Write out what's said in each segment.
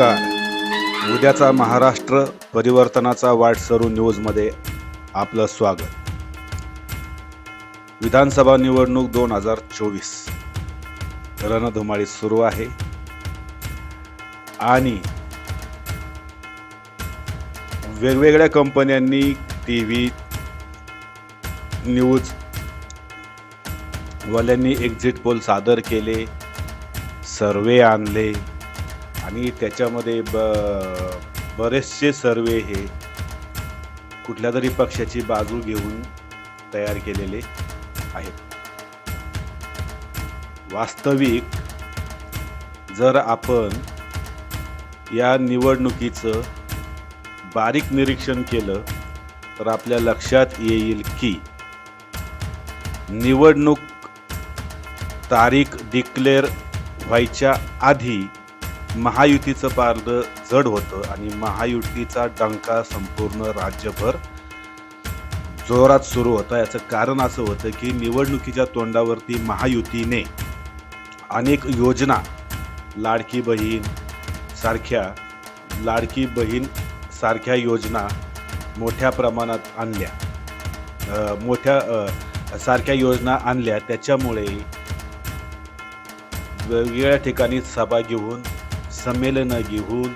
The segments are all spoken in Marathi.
नमस्कार उद्याचा महाराष्ट्र परिवर्तनाचा वाट सरू न्यूजमध्ये आपलं स्वागत. विधानसभा निवडणूक दोन हजार चोवीस. रणधुमाळी सुरू आहे. आणि वेगवेगळ्या कंपन्यांनी टी व्ही न्यूज वाल्यांनी एक्झिट पोल सादर केले सर्वे आणले आणि त्याच्यामध्ये ब बरेचसे सर्वे हे कुठल्या तरी पक्षाची बाजू घेऊन तयार केलेले आहेत. वास्तविक जर आपण या निवडणुकीचं बारीक निरीक्षण केलं तर आपल्या लक्षात येईल की निवडणूक तारीख डिक्लेअर व्हायच्या आधी महायुतीचं पारड जड होतं आणि महायुतीचा डंका संपूर्ण राज्यभर जोरात सुरू होता. याचं कारण असं होतं की निवडणुकीच्या तोंडावरती महायुतीने अनेक योजना लाडकी बहीण सारख्या लाडकी बहीण सारख्या योजना मोठ्या प्रमाणात आणल्या. मोठ्या सारख्या योजना आणल्या. त्याच्यामुळे वेगवेगळ्या ठिकाणी सभा घेऊन संमेलनं घेऊन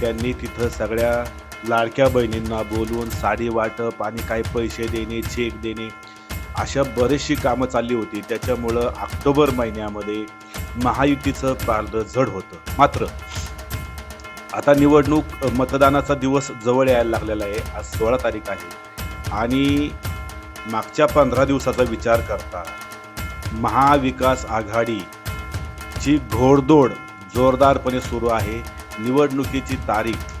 त्यांनी तिथं सगळ्या लाडक्या बहिणींना बोलवून साडी वाटप आणि काही पैसे देणे चेक देणे अशा बरीचशी कामं चालली होती. त्याच्यामुळं ऑक्टोबर महिन्यामध्ये महायुतीचं पारडं जड होतं. मात्र आता निवडणूक मतदानाचा दिवस जवळ यायला लागलेला आहे. आज सोळा तारीख आहे. आणि मागच्या पंधरा दिवसाचा विचार करता महाविकास आघाडीची घोडदोड जोरदारपणे सुरू आहे. निवडणुकीची तारीख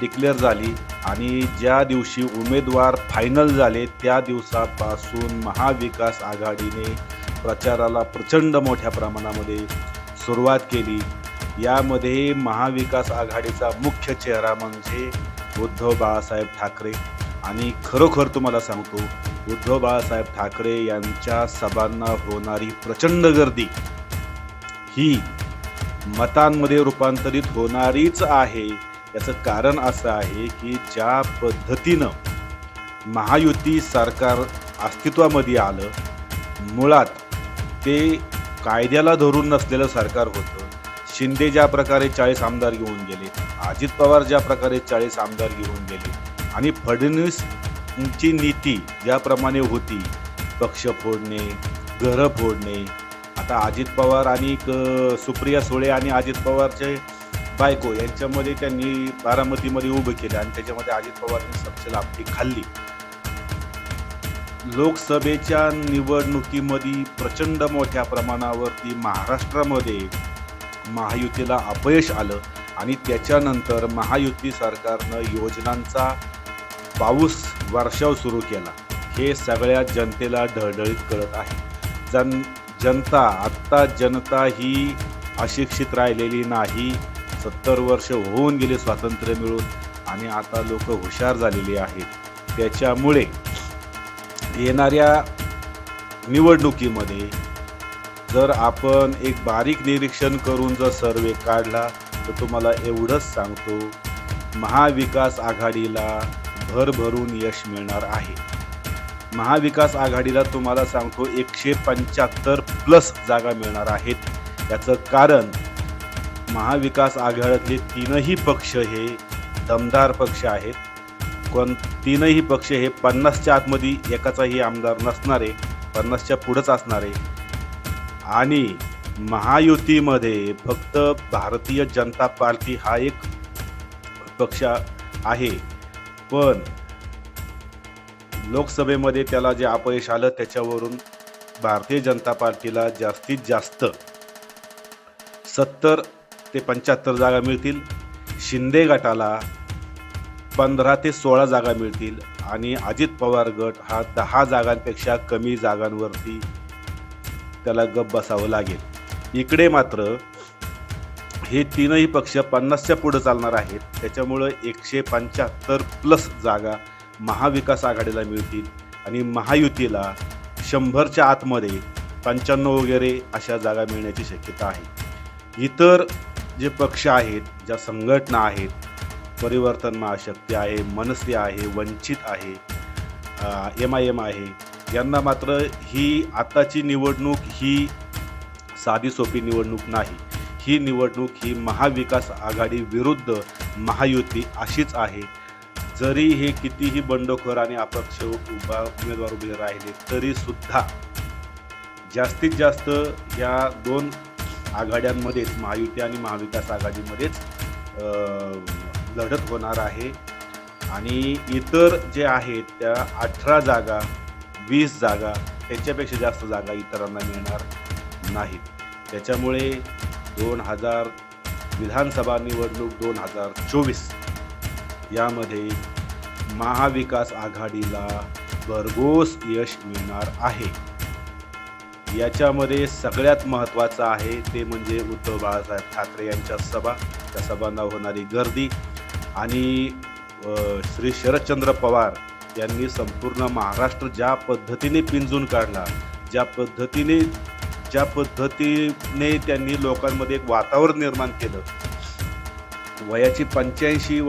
डिक्लेअर झाली आणि ज्या दिवशी उमेदवार फायनल झाले त्या दिवसापासून महाविकास आघाडीने प्रचाराला प्रचंड मोठ्या प्रमाणामध्ये सुरुवात केली. यामध्ये महाविकास आघाडीचा मुख्य चेहरा म्हणजे उद्धव बाळासाहेब ठाकरे. आणि खरोखर तुम्हाला सांगतो उद्धव बाळासाहेब ठाकरे यांच्या सभांना होणारी प्रचंड गर्दी ही मतांमध्ये रूपांतरित होणारीच आहे. याचं कारण असं आहे की ज्या पद्धतीनं महायुती सरकार अस्तित्वामध्ये आलं मुळात ते कायद्याला धरून नसलेलं सरकार होतं. शिंदे ज्या प्रकारे चाळीस आमदार घेऊन गेले अजित पवार ज्या प्रकारे चाळीस आमदार घेऊन गेले आणि फडणवीसची नीती ज्याप्रमाणे होती पक्ष फोडणे घरं फोडणे आता अजित पवार आणि सुप्रिया सुळे आणि अजित पवारचे बायको यांच्यामध्ये त्यांनी बारामतीमध्ये उभे केलं आणि त्याच्यामध्ये अजित पवारांनी सपशेल आपली खाल्ली. लोकसभेच्या निवडणुकीमध्ये प्रचंड मोठ्या प्रमाणावरती महाराष्ट्रामध्ये महायुतीला अपयश आलं आणि त्याच्यानंतर महायुती सरकारनं योजनांचा पाऊस वर्षाव सुरू केला. हे सगळ्या जनतेला ढळढळीत कळत आहे. जन जनता आत्ता जनता ही अशिक्षित राहिलेली नाही. सत्तर वर्ष होऊन गेले स्वातंत्र्य मिळून आणि आता लोक हुशार झालेली आहेत. त्याच्यामुळे येणाऱ्या निवडणुकीमध्ये जर आपण एक बारीक निरीक्षण करून जर सर्वे काढला तर तुम्हाला एवढंच सांगतो महाविकास आघाडीला भरभरून यश मिळणार आहे. महाविकास आघाडीला तुम्हाला सांगतो एकशे पंच्याहत्तर प्लस जागा मिळणार आहेत. याचं कारण महाविकास आघाडीतले तीनही पक्ष हे दमदार पक्ष आहेत. कोण तीनही पक्ष हे पन्नासच्या आतमध्ये एकाचाही आमदार नसणारे पन्नासच्या पुढंच असणारे. आणि महायुतीमध्ये फक्त भारतीय जनता पार्टी हा एक पक्ष आहे. पण लोकसभेमध्ये त्याला जे अपयश आलं त्याच्यावरून भारतीय जनता पार्टीला जास्तीत जास्त सत्तर ते पंच्याहत्तर जागा मिळतील. शिंदे गटाला पंधरा ते सोळा जागा मिळतील आणि अजित पवार गट हा दहा जागांपेक्षा कमी जागांवरती त्याला गप बसावं लागेल. इकडे मात्र हे तीनही पक्ष पन्नासच्या पुढं चालणार आहेत. त्याच्यामुळं एकशे पंच्याहत्तर प्लस जागा महाविकास आघाडीला मिळतील आणि महायुतीला शंभरच्या आतमध्ये पंच्याण्णव वगैरे अशा जागा मिळण्याची शक्यता आहे. इतर जे पक्ष आहेत ज्या संघटना आहेत परिवर्तन महाशक्ती आहे मनसे आहे वंचित आहे एम आय एम आहे यांना मात्र ही आताची निवडणूक ही साधी सोपी निवडणूक नाही. ही निवडणूक ही महाविकास आघाडी विरुद्ध महायुती अशीच आहे. जरी हे कितीही बंडखोर आणि अपक्ष उभा उमेदवार उभे राहिले तरी सुद्धा जास्तीत जास्त या दोन आघाड्यांमध्येच महायुती आणि महाविकास आघाडीमध्येच लढत होणार आहे. आणि इतर जे आहेत त्या अठरा जागा वीस जागा त्याच्यापेक्षा जास्त जागा इतरांना मिळणार नाहीत. त्याच्यामुळे दोन हजार विधानसभा निवडणूक दोन हजार चोवीस यामध्ये महाविकास आघाडीला भरघोस यश मिळणार आहे. याच्यामध्ये सगळ्यात महत्त्वाचं आहे ते म्हणजे उद्धव बाळासाहेब ठाकरे यांच्या सभा. त्या सभांना होणारी गर्दी आणि श्री शरदचंद्र पवार यांनी संपूर्ण महाराष्ट्र ज्या पद्धतीने पिंजून काढला ज्या पद्धतीने ज्या पद्धतीने त्यांनी लोकांमध्ये एक वातावरण निर्माण केलं वयाची पंच्याऐंशी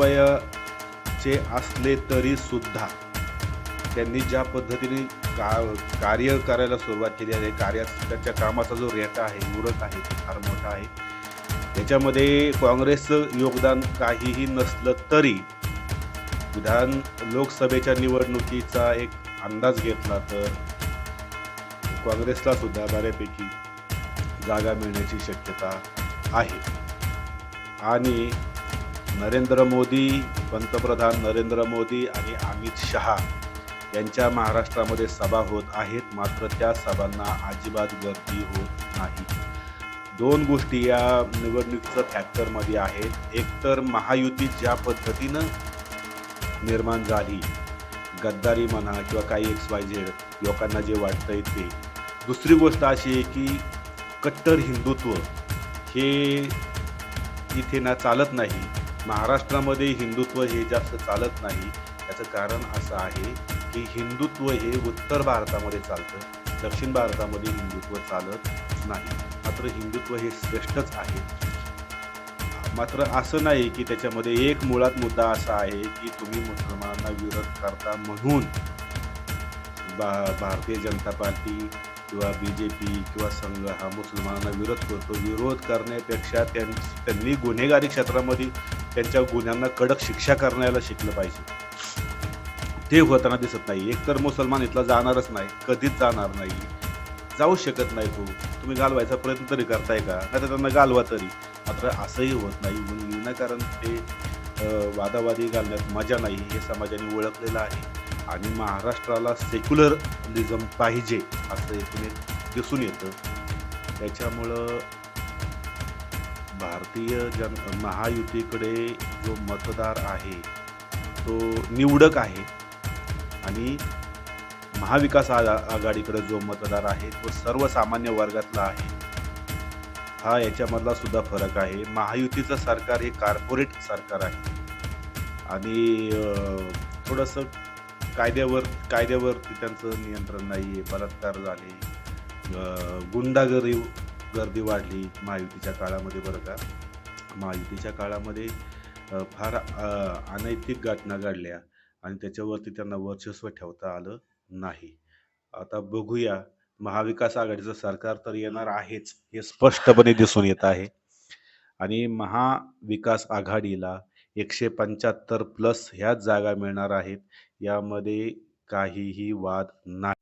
चे असले तरी सुद्धा त्यांनी ज्या पद्धतीने का कार्य करायला सुरुवात केली आहे कार्यात त्याच्या कामाचा जो रेटा आहे उरक आहे तो फार मोठा आहे. त्याच्यामध्ये काँग्रेसचं योगदान काहीही नसलं तरी विधान लोकसभेच्या निवडणुकीचा एक अंदाज घेतला तर काँग्रेसला सुद्धा बऱ्यापैकी जागा मिळण्याची शक्यता आहे. आणि नरेंद्र मोदी पंतप्रधान नरेंद्र मोदी आणि अमित शहा यांच्या महाराष्ट्रामध्ये सभा होत आहेत. मात्र त्या सभांना अजिबात गर्दी होत नाही. दोन गोष्टी या निवडणुकीचं फॅक्टरमध्ये आहेत. एकतर महायुती ज्या पद्धतीनं निर्माण झाली गद्दारी म्हणा किंवा काही एक्स वाय झेड लोकांना जे वाटतंय ते. दुसरी गोष्ट अशी आहे की कट्टर हिंदुत्व हे इथे ना चालत नाही. महाराष्ट्रामध्ये हिंदुत्व हे जास्त चालत नाही. त्याचं कारण असं आहे की हिंदुत्व हे उत्तर भारतामध्ये चालतं दक्षिण भारतामध्ये हिंदुत्व चालत नाही. मात्र हिंदुत्व हे श्रेष्ठच आहे. मात्र असं नाही की त्याच्यामध्ये एक मुळात मुद्दा असा आहे की तुम्ही मुसलमानांना विरोध करता म्हणून बा भारतीय जनता पार्टी किंवा बी जे पी किंवा संघ हा मुसलमानांना विरोध करतो. विरोध करण्यापेक्षा त्यां त्यांनी गुन्हेगारी क्षेत्रामध्ये त्यांच्या गुन्ह्यांना कडक शिक्षा करण्याला शिकलं पाहिजे. ते होताना दिसत नाही. एकतर मुसलमान इथला जाणारच नाही कधीच जाणार नाही. जाऊ शकत नाही तो. तुम्ही घालवायचा प्रयत्न तरी करताय का? नाही तर त्यांना घालवा तरी. मात्र असंही होत नाही. म्हणून विनाकारण ते वादावादी घालण्यात मजा नाही. हे समाजाने ओळखलेलं आहे. आणि महाराष्ट्राला सेक्युलरिझम पाहिजे असं एकूण दिसून येतं. त्याच्यामुळं भारतीय जन महायुतीकडे जो मतदार आहे तो निवडक आहे आणि महाविकास आघा आघाडीकडे जो मतदार आहे तो सर्वसामान्य वर्गातला आहे. हा याच्यामधला सुद्धा फरक आहे. महायुतीचं सरकार हे कार्पोरेट सरकार आहे. आणि थोडंसं कायद्यावर कायद्यावरती त्यांचं नियंत्रण नाही आहे बलात्कार झाले गुंडागरी गर्दी वाढली महायुतीच्या काळामध्ये बरं का. महायुतीच्या काळामध्ये फार अनैतिक घटना घडल्या आणि त्याच्यावरती त्यांना वर्चस्व ठेवता आलं नाही. आता बघूया महाविकास आघाडीचं सरकार तर येणार आहेच हे स्पष्टपणे दिसून येत आहे. आणि महाविकास आघाडीला एकशे पंच्याहत्तर प्लस ह्याच जागा मिळणार आहेत यामध्ये काहीही वाद नाही.